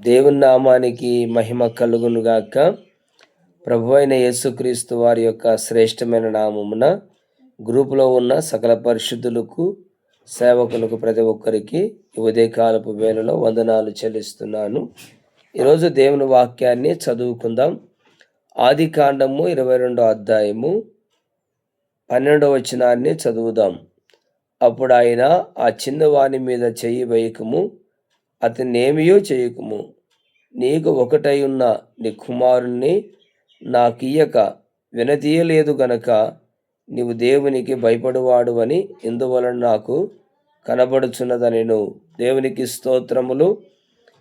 దేవుని నామానికి మహిమ కలుగునుగాక. ప్రభు అయిన యేసుక్రీస్తు వారి యొక్క శ్రేష్టమైన నామమున గ్రూపులో ఉన్న సకల పరిశుద్ధులకు సేవకులకు ప్రతి ఒక్కరికి ఉదయకాలపు వేళలో వందనాలు చెల్లిస్తున్నాను. ఈరోజు దేవుని వాక్యాన్ని చదువుకుందాం. ఆది కాండము ఇరవై రెండో అధ్యాయము పన్నెండవ వచనాన్ని చదువుదాం. అప్పుడు ఆయన ఆ చిన్నవాని మీద చెయ్యి వేయకము. అతన్నేమియో చేయకుము. నీకు ఒకటై ఉన్న నీ కుమారుణ్ణి నాకియ్యక వినతీయలేదు గనక నీవు దేవునికి భయపడువాడు అని ఇందువలన నాకు కనబడుచున్నదనెను దేవునికి స్తోత్రములు.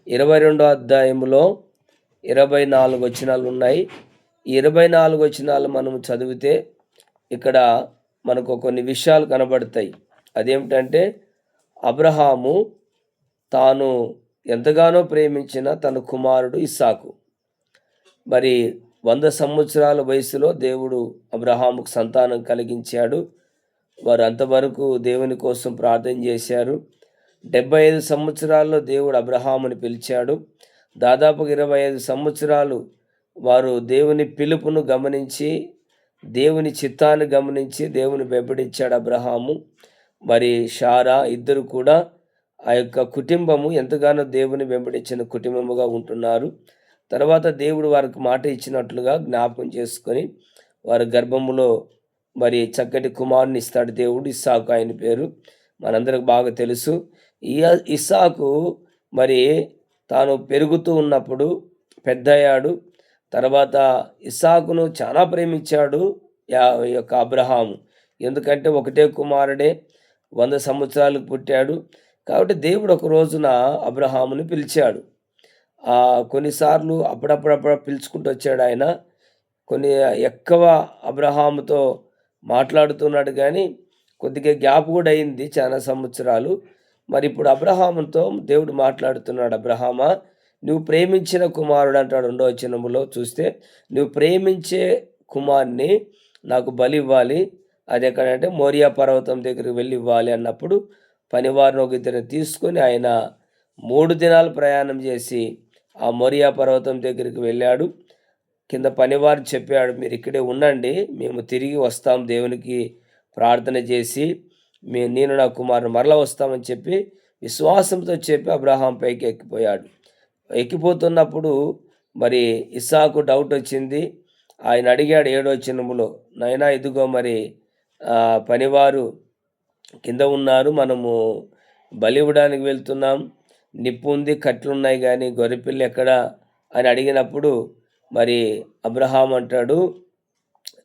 ఇరవై రెండో అధ్యాయములో ఇరవై నాలుగు వచనాలు ఉన్నాయి ఈ ఇరవై నాలుగు వచనాలు మనం చదివితే ఇక్కడ మనకు కొన్ని విషయాలు కనబడతాయి. అదేమిటంటే అబ్రహాము తాను ఎంతగానో ప్రేమించిన తన కుమారుడు ఇస్సాకు. మరి వంద సంవత్సరాల వయసులో దేవుడు అబ్రహాముకు సంతానం కలిగించాడు. వారు అంతవరకు దేవుని కోసం ప్రార్థన చేశారు. డెబ్బై ఐదు సంవత్సరాల్లో దేవుడు అబ్రహాముని పిలిచాడు. దాదాపు ఇరవై ఐదు సంవత్సరాలు వారు దేవుని పిలుపును గమనించి దేవుని చిత్తాన్ని గమనించి దేవుని వెంబడించాడు అబ్రహాము. మరి షారా ఇద్దరు కూడా ఆ యొక్క కుటుంబము ఎంతగానో దేవుని వెంబడించిన కుటుంబముగా ఉంటున్నారు. తర్వాత దేవుడు వారికి మాట ఇచ్చినట్లుగా జ్ఞాపకం చేసుకొని వారి గర్భములో మరి చక్కటి కుమారుని ఇస్తాడు దేవుడు ఇస్సాకు ఆయన పేరు. మనందరికి బాగా తెలుసు. ఈ ఇస్సాకు మరి తాను పెరుగుతూ ఉన్నప్పుడు పెద్దయ్యాడు. తర్వాత ఇస్సాకును చాలా ప్రేమించాడు ఈ యొక్క అబ్రహాము. ఎందుకంటే ఒకటే కుమారుడే వంద సంవత్సరాలకు పుట్టాడు. కాబట్టి దేవుడు ఒక రోజున అబ్రహామును పిలిచాడు. కొన్నిసార్లు అప్పుడప్పుడప్పుడు పిలుచుకుంటూ వచ్చాడు ఆయన. కొన్ని ఎక్కువ అబ్రహాముతో మాట్లాడుతున్నాడు కానీ కొద్దిగా గ్యాప్ కూడా అయింది చాలా సంవత్సరాలు. మరి ఇప్పుడు అబ్రహాముతో దేవుడు మాట్లాడుతున్నాడు అబ్రహామా నువ్వు ప్రేమించిన కుమారుడు అంటాడు రెండో చిన్నములో చూస్తే నువ్వు ప్రేమించే కుమార్ని నాకు బలి ఇవ్వాలి. అది ఎక్కడంటే మోరియా పర్వతం దగ్గరికి వెళ్ళి ఇవ్వాలి అన్నప్పుడు పనివారిని ఒక ఇద్దరిని తీసుకొని ఆయన మూడు దినాలు ప్రయాణం చేసి ఆ మొరియా పర్వతం దగ్గరికి వెళ్ళాడు. కింద పనివారు చెప్పాడు మీరు ఇక్కడే ఉండండి మేము తిరిగి వస్తాం దేవునికి ప్రార్థన చేసి మే నేను నా కుమారుని మరల వస్తామని చెప్పి విశ్వాసంతో చెప్పి అబ్రహాం పైకి ఎక్కిపోయాడు. ఎక్కిపోతున్నప్పుడు మరి ఇసాకు డౌట్ వచ్చింది. ఆయన అడిగాడు ఏడో చిన్నములో నైనా ఇదిగో మరి పనివారు కింద ఉన్నారు. మనము బలి ఇవ్వడానికి వెళ్తున్నాం. నిప్పు ఉంది కట్లున్నాయి కానీ గొర్రెపిల్ల ఎక్కడ అని అడిగినప్పుడు మరి అబ్రహాం అంటాడు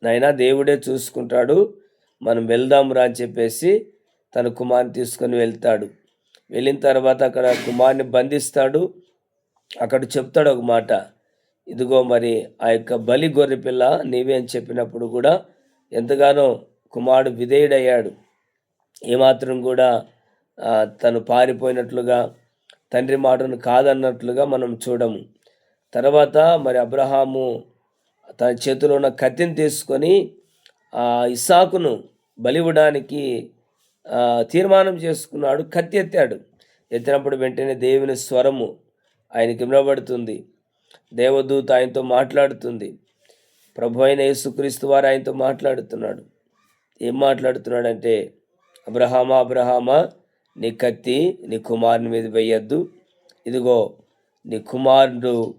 నైనా దేవుడే చూసుకుంటాడు. మనం వెళ్దాం రా అని చెప్పేసి తన కుమార్ని తీసుకొని వెళ్తాడు. వెళ్ళిన తర్వాత అక్కడ కుమార్ని బంధిస్తాడు. అక్కడ చెప్తాడు ఒక మాట ఇదిగో మరి ఆ యొక్క బలి గొర్రెపిల్ల నీవే అని చెప్పినప్పుడు కూడా ఎంతగానో కుమారుడు విధేయుడయ్యాడు. ఏమాత్రం కూడా తను పారిపోయినట్లుగా తండ్రి మాటను కాదన్నట్లుగా మనం చూడము. తర్వాత మరి అబ్రహాము తన చేతిలో ఉన్న కత్తిని తీసుకొని ఆ ఇసాకును బలివ్వడానికి తీర్మానం చేసుకున్నాడు. కత్తి ఎత్తాడు. ఎత్తినప్పుడు వెంటనే దేవుని స్వరము ఆయనకి వినబడుతుంది. దేవదూత ఆయనతో మాట్లాడుతుంది. ప్రభు అయిన యేసుక్రీస్తు వారు ఆయనతో మాట్లాడుతున్నాడు. ఏం మాట్లాడుతున్నాడంటే అబ్రహామా అబ్రహామా నీ కత్తి నీ కుమారుని మీద వేయద్దు. ఇదిగో నీ కుమారుడు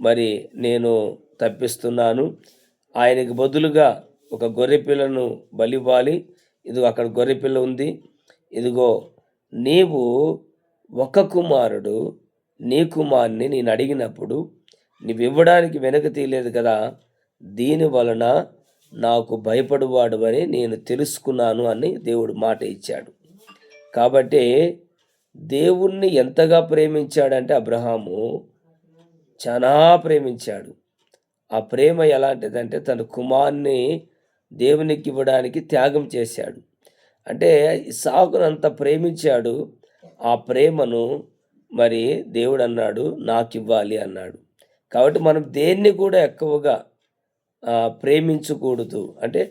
మరి నేను తప్పిస్తున్నాను. ఆయనకి బదులుగా ఒక గొర్రెపిల్లను బలివ్వాలి. ఇదిగో అక్కడ గొర్రెపిల్ల ఉంది. ఇదిగో నీవు ఒక కుమారుడు నీ కుమారుని నేను అడిగినప్పుడు నీవు ఇవ్వడానికి వెనక తీయలేదు కదా. దీని వలన నాకు భయపడువాడు అని నేను తెలుసుకున్నాను అని దేవుడు మాట ఇచ్చాడు. కాబట్టి దేవుణ్ణి ఎంతగా ప్రేమించాడంటే అబ్రహాము చాలా ప్రేమించాడు. ఆ ప్రేమ ఎలాంటిదంటే తన కుమార్ని దేవునికి ఇవ్వడానికి త్యాగం చేశాడు. అంటే సాకును అంత ప్రేమించాడు. ఆ ప్రేమను మరి దేవుడు అన్నాడు నాకు ఇవ్వాలి అన్నాడు. కాబట్టి మనం దేన్ని కూడా ఎక్కువగా ప్రేమించకూడదు. అంటే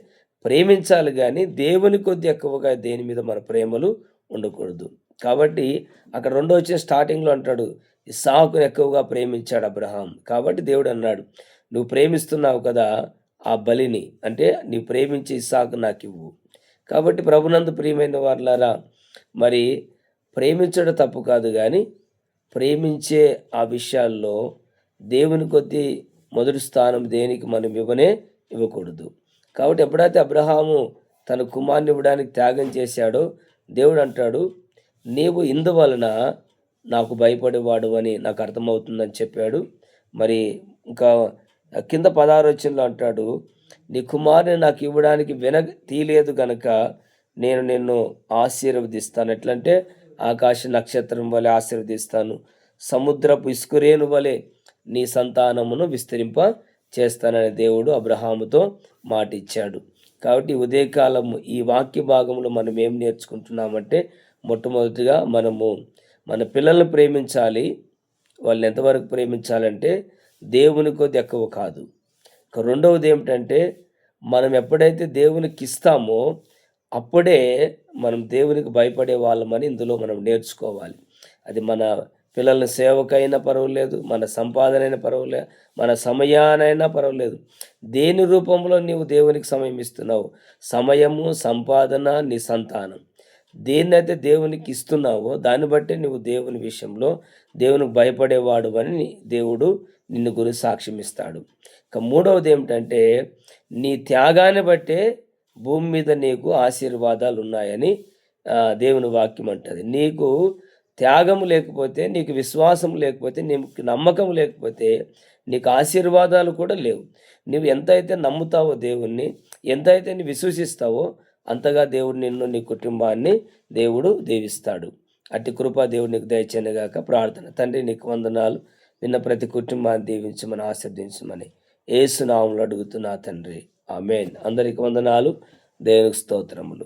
ప్రేమించాలి కానీ దేవుని కొద్ది ఎక్కువగా దేని మీద మన ప్రేమలు ఉండకూడదు. కాబట్టి అక్కడ రెండో వచ్చే స్టార్టింగ్లో అంటాడు ఇసాకును ఎక్కువగా ప్రేమించాడు అబ్రహాం. కాబట్టి దేవుడు అన్నాడు నువ్వు ప్రేమిస్తున్నావు కదా ఆ బలిని అంటే నీవు ప్రేమించి ఇసాకు నాకు ఇవ్వు. కాబట్టి ప్రభునందు ప్రియమైన వారులారా మరి ప్రేమించడం తప్పు కాదు కానీ ప్రేమించే ఆ విషయాల్లో దేవుని కొద్ది మొదటి స్థానం దేనికి మనం ఇవ్వనే ఇవ్వకూడదు. కాబట్టి ఎప్పుడైతే అబ్రహాము తన కుమార్ని ఇవ్వడానికి త్యాగం చేశాడో దేవుడు అంటాడు నీవు ఇందువలన నాకు భయపడేవాడు అని నాకు అర్థమవుతుందని చెప్పాడు. మరి ఇంకా కింద పదారోచనలో అంటాడు నీ కుమారుని నాకు ఇవ్వడానికి విన తీయలేదు గనక నేను నిన్ను ఆశీర్వదిస్తాను. ఎట్లంటే ఆకాశ నక్షత్రం వలె ఆశీర్వదిస్తాను సముద్రపు ఇసుకురేను వలె నీ సంతానమును విస్తరింప చేస్తానని దేవుడు అబ్రహాముతో మాటిచ్చాడు. కాబట్టి ఉదయకాలము ఈ వాక్య భాగంలో మనం ఏం నేర్చుకుంటున్నామంటే మొట్టమొదటిగా మనము మన పిల్లల్ని ప్రేమించాలి. వాళ్ళని ఎంతవరకు ప్రేమించాలంటే దేవుని కొద్ది ఎక్కువ కాదు. ఇక రెండవది ఏమిటంటే మనం ఎప్పుడైతే దేవునికి ఇస్తామో అప్పుడే మనం దేవునికి భయపడే వాళ్ళమని ఇందులో మనం నేర్చుకోవాలి. అది మన పిల్లల సేవకైనా పర్వాలేదు మన సంపాదన పర్వాలేదు మన సమయానైనా పర్వాలేదు. దేని రూపంలో నీవు దేవునికి సమయం ఇస్తున్నావు? సమయము సంపాదన నీ సంతానం దేన్నైతే దేవునికి ఇస్తున్నావో దాన్ని బట్టి నువ్వు దేవుని విషయంలో దేవునికి భయపడేవాడు అని దేవుడు నిన్ను గురించి సాక్ష్యం ఇస్తాడు. ఇక మూడవది ఏమిటంటే నీ త్యాగాన్ని బట్టే భూమి మీద నీకు ఆశీర్వాదాలు ఉన్నాయని దేవుని వాక్యం అంటది. నీకు త్యాగం లేకపోతే నీకు విశ్వాసం లేకపోతే నీకు నమ్మకం లేకపోతే నీకు ఆశీర్వాదాలు కూడా లేవు. నువ్వు ఎంతైతే నమ్ముతావో దేవుణ్ణి ఎంతైతే నీ విశ్వసిస్తావో అంతగా దేవుడు నిన్ను నీ కుటుంబాన్ని దేవుడు దీవిస్తాడు. అట్టి కృప దేవుడు నీకు దయచేయనుగాక. ప్రార్థన. తండ్రి నీకు వందనాలు. నిన్న ప్రతి కుటుంబాన్ని దీవించమని ఆశీర్దించమని ఏసునామంలో అడుగుతున్నా తండ్రి. ఆమెన్. అందరికి వందనాలు. దేవునికి స్తోత్రములు.